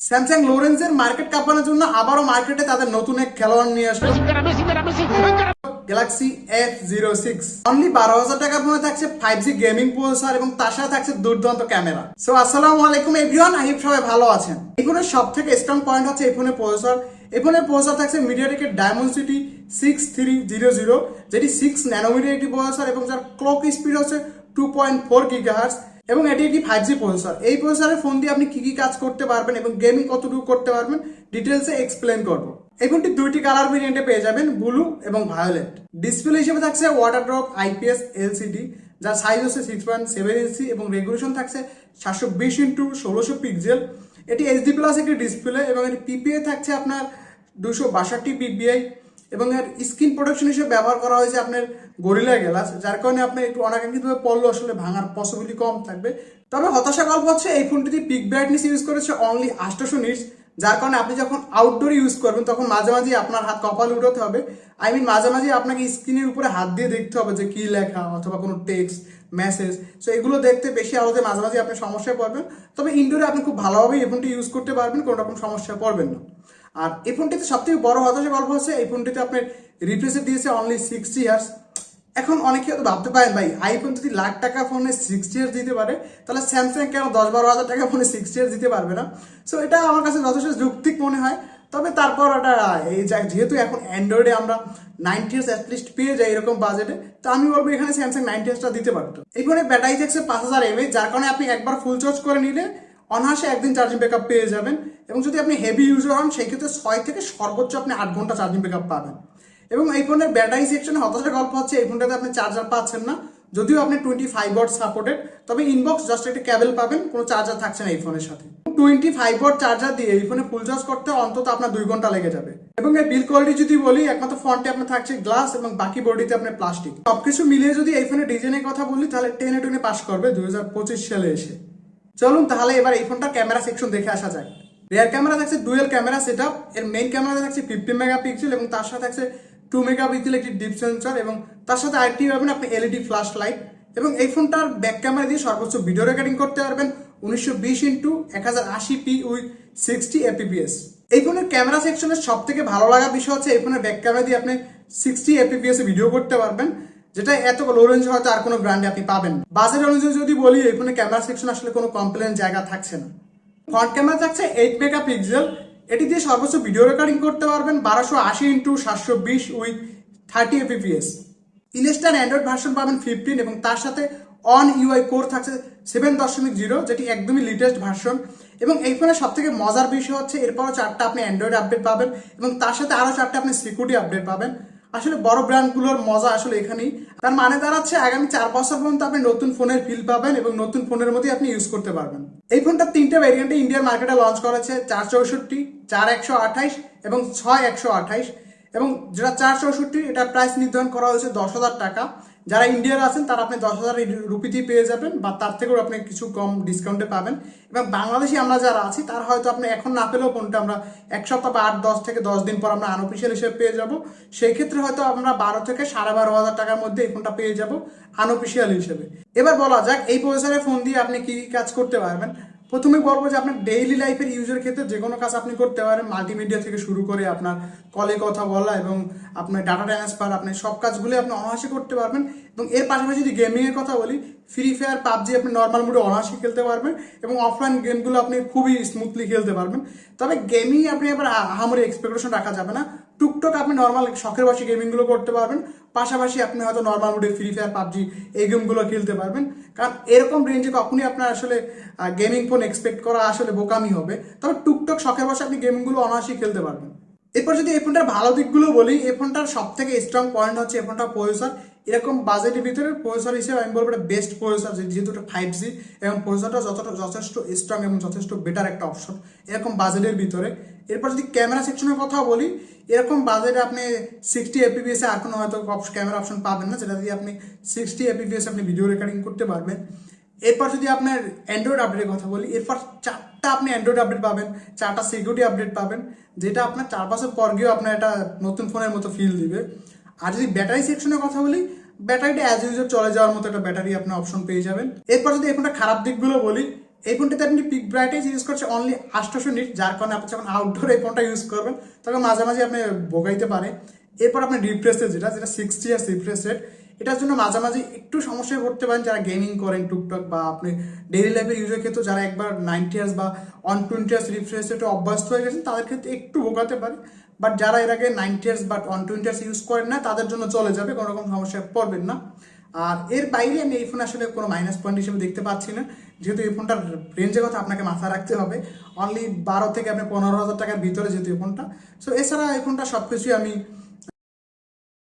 Samsung লোরেন্সের market কাঁপানোর জন্য আবারও মার্কেটে তাদের নতুন এক খেলোয়াড় নিয়ে আসলো। Galaxy F zero six only বারো হাজার টাকার ফোনে থাকছে ফাইভ জি গেমিং প্রসেসর এবং তার সাথে থাকছে দুর্দান্ত ক্যামেরা সো আসসালামু আলাইকুম এভরিওয়ান আই সবাই ভালো আছেন। এই ফোনের সব থেকে স্ট্রং পয়েন্ট হচ্ছে এই ফোনের প্রসেসর এই ফোনের প্রসেসর থাকছে মিডিয়াটেকের Dimensity six three zero zero যেটি সিক্স ন্যানোমিটার একটি প্রসেসর এবং যার ক্লক স্পিড হচ্ছে টু পয়েন্ট ফোর গিগাহার্স এবং এটি একটি ফাইভ জি প্রসেসর এই প্রসেসরের ফোন দিয়ে আপনি কি কি কাজ করতে পারবেন এবং গেমিং কতটুকু করতে পারবেন ডিটেলসে এক্সপ্লেন করব। এই ফোনটি দুইটি কালার ভেরিয়েন্টে পেয়ে যাবেন ব্লু এবং ভায়োলেট ডিসপ্লে হিসেবে থাকছে ওয়াটার ড্রপ আইপিএস এলসিডি যার সাইজ হচ্ছে সিক্স পয়েন্ট সেভেন ইঞ্চি এবং রেগুলেশন থাকছে সাতশো বিশ ইন্টু ষোলোশো পিক্সেল এটি এইচডি প্লাস একটি ডিসপ্লে এবং এর পিপিএ থাকছে আপনার দুশো বাষট্টি পিপিআই এবং এর স্ক্রিন প্রোটেকশন হিসেবে ব্যবহার করা হয়েছে আপনার গরিলা গ্লাস যার কারণে আপনার একটু অনাকাঙ্ক্ষিতভাবে পড়ল আসলে ভাঙার পসিবিলিটি কম থাকবে। তবে হতাশা গল্প হচ্ছে, এই ফোনটিতে পিক ব্রাইটনেস ইউজ করেছে অনলি আটশোশো নিটস যার কারণে আপনি যখন আউটডোর ইউজ করবেন, তখন মাঝে মাঝে আপনার হাত কপালে উঠাতে হবে। আই মিন মাঝে মাঝে আপনাকে স্ক্রিনের উপরে হাত দিয়ে দেখতে হবে যে কী লেখা অথবা কোনো টেক্সট মেসেজ সো এগুলো দেখতে বেশি আলোতে মাঝে মাঝে আপনি সমস্যায় পড়বেন। তবে ইনডোরে আপনি খুব ভালোভাবে এই ফোনটি ইউজ করতে পারবেন, কোনো রকম সমস্যায় পড়বেন না। আর এই ফোনটিতে সবথেকে বড় হতাশা গল্প হচ্ছে, এই ফোনটিতে আপনার রিপ্লেসে দিয়েছে অনলি সিক্সটি ইয়ার্স এখন অনেকে হয়তো ভাবতে পারেন, ভাই আইফোন যদি লাখ টাকা ফোনে সিক্সটি ইয়ার্স দিতে পারে, তাহলে স্যামসাং কেন দশ বারো হাজার টাকা ফোনে সিক্সটি ইয়ার্স দিতে পারবে না? সো এটা আমার কাছে যথেষ্ট যৌক্তিক মনে হয়। তবে তারপর ওটা, এই যেহেতু এখন অ্যান্ড্রয়েডে আমরা নাইনটি ইয়ার্স অ্যাটলিস্ট পেয়ে যাই এরকম বাজেটে তো আমি বলব এখানে স্যামসাং নাইনটি ইয়ার্সটা দিতে পারতো। এই ফোনে ব্যাটারি থাকছে পাঁচ হাজার এমএ যার কারণে আপনি একবার ফুল চার্জ করে নিলে অনায়াসে একদিন চার্জিং ব্যাকআপ পেয়ে যাবেন এবং যদি আপনি হেভি ইউজার হন, সেই ক্ষেত্রে ছয় থেকে সর্বোচ্চ আপনি আট ঘণ্টা চার্জিং ব্যাকআপ পাবেন। এবং এই ফোনের ব্যাটারি সেকশনে হতাশার গল্প হচ্ছে, এই ফোনটাতে আপনি চার্জার পাচ্ছেন না। যদিও আপনি টোয়েন্টি ফাইভ ওয়াট সাপোর্টেড তবে ইনবক্স জাস্ট একটা ক্যাবেল পাবেন, কোনো চার্জার থাকছে না এই ফোনের সাথে। টোয়েন্টি ফাইভ ওয়াট চার্জার দিয়ে এই ফোনে ফুল চার্জ করতে অন্তত আপনার দুই ঘণ্টা লেগে যাবে। এবং এই বিল কোয়ালিটি যদি বলি, একমাত্র ফ্রন্টে আপনার থাকছে গ্লাস এবং বাকি বডিতে আপনার প্লাস্টিক সবকিছু মিলিয়ে যদি এই ফোনের ডিজাইনের কথা বলি, তাহলে টেনে টেনে পাস করবে দুই হাজার পঁচিশ সালে এসে। চলুন তাহলে এবার এই ফোনটার ক্যামেরা সেকশন দেখে আসা যাক। রিয়ার ক্যামেরা থাকছে ডুয়েল ক্যামেরা সেট এর মেইন ক্যামেরা থাকছে ফিফটি মেগাপিক্সেল এবং তার সাথে থাকছে টু মেগাপিক্সেল একটি ডিপ সেন্সর এবং তার সাথে আরেকটি পাবেন আপনি এলইডি ফ্ল্যাশ লাইট এবং এই ফোনটার ব্যাক ক্যামেরা দিয়ে সর্বোচ্চ ভিডিও রেকর্ডিং করতে পারবেন উনিশশো বিশ ইন্টু এক হাজার আশি পি উইথ সিক্সটি এপিপিএস এই ফোনের ক্যামেরা সেকশনের সব থেকে ভালো লাগা বিষয় হচ্ছে এই ফোনের ব্যাক ক্যামেরা দিয়ে আপনি সিক্সটি এপিপিএস ভিডিও করতে পারবেন। যেটা এত লো রেঞ্জ হয়তো আর কোনো ব্র্যান্ডে আপনি পাবেন বাজেট অনুযায়ী যদি বলি, এই ফোনে ক্যামেরা সেকশন আসলে কোনো কমপ্লেন জায়গা থাকছে না। ফ্রন্ট ক্যামেরা থাকছে এইট মেগা পিক্সেল এটি দিয়ে সর্বোচ্চ ভিডিও রেকর্ডিং করতে পারবেন বারোশো আশি ইন্টু সাতশো বিশ উইথ থার্টি এপিপিএস ইনস্টার অ্যান্ড্রয়েড ভার্সন পাবেন ফিফটিন এবং তার সাথে অন ইউআই কোর থাকছে সেভেন দশমিক জিরো যেটি একদমই লেটেস্ট ভার্সন এবং এই ফোনের সব থেকে মজার বিষয় হচ্ছে, এরপরও চারটা আপনি অ্যান্ড্রয়েড আপডেট পাবেন এবং তার সাথে আরও চারটা আপনি সিকিউরিটি আপডেট পাবেন। আসলে বড় ব্র্যান্ডগুলোর মজা আসলে এখানেই। তার মানে দাঁড়াচ্ছে আগামী চার বছর পর্যন্ত আপনি নতুন ফোনের ফিল পাবেন এবং নতুন ফোনের মধ্যেই আপনি ইউজ করতে পারবেন। এই ফোনটা তিনটে ভ্যারিয়েন্টে ইন্ডিয়ান মার্কেটে লঞ্চ করেছে, চার চৌষট্টি, চার একশো আঠাইশ এবং ছয় একশো আঠাইশ এবং যেটা চার চৌষট্টি, এটা প্রাইস নির্ধারণ করা হয়েছে দশ হাজার টাকা। যারা ইন্ডিয়ার আছেন, তারা আপনি দশ হাজার রুপিতেই পেয়ে যাবেন বা তার থেকেও আপনি কিছু কম ডিসকাউন্টে পাবেন। এবং বাংলাদেশি আমরা যারা আছি, তারা হয়তো আপনি এখন না পেলেও ফোনটা আমরা এক সপ্তাহ বা আট, দশ থেকে দশ দিন পর আমরা আনঅফিসিয়াল হিসেবে পেয়ে যাব। সেই ক্ষেত্রে হয়তো আমরা বারো থেকে সাড়ে বারো হাজার টাকার মধ্যে এই ফোনটা পেয়ে যাব আনঅফিসিয়াল হিসেবে। এবার বলা যাক, এই প্রসেসরের ফোন দিয়ে আপনি কি কাজ করতে পারবেন? প্রথমে বলব যে আপনার ডেইলি লাইফের ইউজের ক্ষেত্রে যে কোনো কাজ আপনি করতে পারেন। মাল্টিমিডিয়া থেকে শুরু করে আপনার কলে কথা বলা এবং আপনার ডাটা ট্রান্সফার আপনার সব কাজগুলো আপনি অনায়াসে করতে পারবেন। এবং এর পাশাপাশি যদি গেমিংয়ের কথা বলি ফ্রি ফায়ার পাবজি আপনি নর্মাল মোডে অনায়াসে খেলতে পারবেন এবং অফলাইন গেমগুলো আপনি খুবই স্মুথলি খেলতে পারবেন। তবে গেমিং আপনি আবার আহামরি এক্সপেকটেশন রাখা যাবে না। টুকটাক আপনি নর্মাল শখের বসে গেমিংগুলো করতে পারবেন। পাশাপাশি আপনি হয়তো নর্মাল মোডে ফ্রি ফায়ার পাবজি এই গেমগুলো খেলতে পারবেন। কারণ এরকম রেঞ্জে কখনই আপনার আসলে গেমিং ফোন এক্সপেক্ট করা আসলে বোকামি হবে। তবে টুকটক শখের বসে আপনি গেমিংগুলো অনায়াসই খেলতে পারবেন। এরপর যদি এই ফোনটার ভালো দিকগুলো বলি, এই ফোনটার সব থেকে স্ট্রং পয়েন্ট হচ্ছে এই ফোনটার প্রসেসর এরকম বাজেটের ভিতরে প্রসেসর হিসেবে আমি বলব এটা বেস্ট প্রসেসর যেহেতু এটা ফাইভ জি এবং প্রসেসরটা যতটা যথেষ্ট স্ট্রং এবং যথেষ্ট বেটার একটা অপশন এরকম বাজেটের ভিতরে। এরপর যদি ক্যামেরা সেকশনের কথা বলি, এরকম বাজেটে আপনি সিক্সটি এপিপিএস আর কোনো হয়তো ক্যামেরা অপশন পাবেন না, যেটা দিয়ে আপনি সিক্সটি এপিপিএস আপনি ভিডিও রেকর্ডিং করতে পারবেন। এরপর যদি আপনার অ্যান্ড্রয়েড আপডেটের কথা বলি, এরপর চারটা আপনি অ্যান্ড্রয়েড আপডেট পাবেন, চারটা সিকিউরিটি আপডেট পাবেন, যেটা আপনার চার বছর পর গিয়েও আপনার একটা নতুন ফোনের মতো ফিল দিবে। আর যদি ব্যাটারি সেকশনের কথা বলি ব্যাটারিটা অ্যাজ ইউজুয়াল চলে যাওয়ার মতো একটা ব্যাটারি আপনি অপশন পেয়ে যাবেন। এরপর যদি এই ফোনটা খারাপ দিকগুলো বলি, এই ফোনটাতে আপনি পিক ব্রাইটেজ ইউজ করছে অনলি আটশোশো নিট যার কারণে আপনি যখন আউটডোর এই ফোনটা ইউজ করবেন, তখন মাঝে মাঝে আপনি ভোগাইতে পারে। এরপর আপনি রিফ্রেশ রেট যেটা যেটা সিক্সটি আর রিফ্রেশ রেট এটার জন্য মাঝামাঝি একটু সমস্যায় পড়তে পারেন যারা গেমিং করেন টুকটাক বা আপনি ডেইলি লাইফের ইউজের ক্ষেত্রে যারা একবার নাইনটি ইয়ার্স বা ওয়ান টোয়েন্টি ইয়ার্স রিফ্রেশ রেটে অভ্যস্ত হয়ে গেছেন, তাদের ক্ষেত্রে একটু ভোগাতে পারে। বাট যারা এর আগে নাইনটিয়ার্স বা ওয়ান টোয়েন্টিয়ার্স ইউজ করেন না, তাদের জন্য চলে যাবে, কোনো রকম সমস্যায় পড়বেন না। আর এর বাইরে আমি এই ফোন আসলে কোনো মাইনাস পয়েন্ট হিসেবে দেখতে পাচ্ছি না। যেহেতু এই ফোনটার রেঞ্জের কথা আপনাকে মাথায় রাখতে হবে। অনলি বারো থেকে আপনি পনেরো হাজার টাকার ভিতরে যেহেতু এই ফোনটা সো এছাড়া এই ফোনটা সব কিছুই আমি